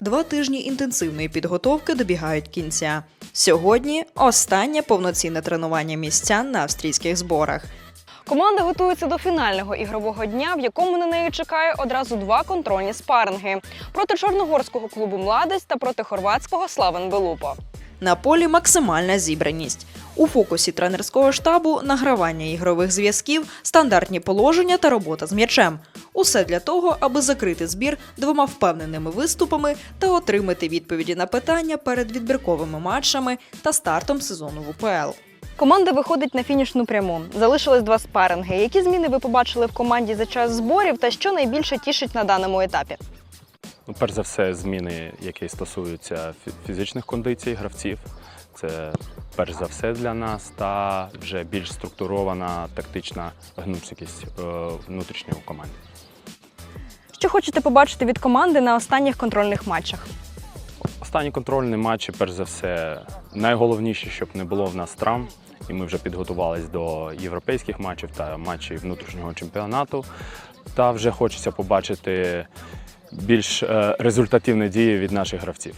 Два тижні інтенсивної підготовки добігають кінця. Сьогодні останнє повноцінне тренування містян на австрійських зборах. Команда готується до фінального ігрового дня, в якому на неї чекає одразу два контрольні спаринги проти чорногорського клубу Младость та проти хорватського Славен Белупо. На полі максимальна зібраність. У фокусі тренерського штабу награвання ігрових зв'язків, стандартні положення та робота з м'ячем. Усе для того, аби закрити збір двома впевненими виступами та отримати відповіді на питання перед відбірковими матчами та стартом сезону в УПЛ. Команда виходить на фінішну пряму. Залишились два спаринги. Які зміни ви побачили в команді за час зборів та що найбільше тішить на даному етапі? Ну, перш за все, зміни, які стосуються фізичних кондицій гравців. Це перш за все для нас, та вже більш структурована тактична гнучкість е, внутрішньої у команді. Що хочете побачити від команди на останніх контрольних матчах? Останні контрольні матчі, перш за все, найголовніше, щоб не було в нас травм. І ми вже підготувалися до європейських матчів та матчів внутрішнього чемпіонату. Та вже хочеться побачити більш е, результативні дії від наших гравців.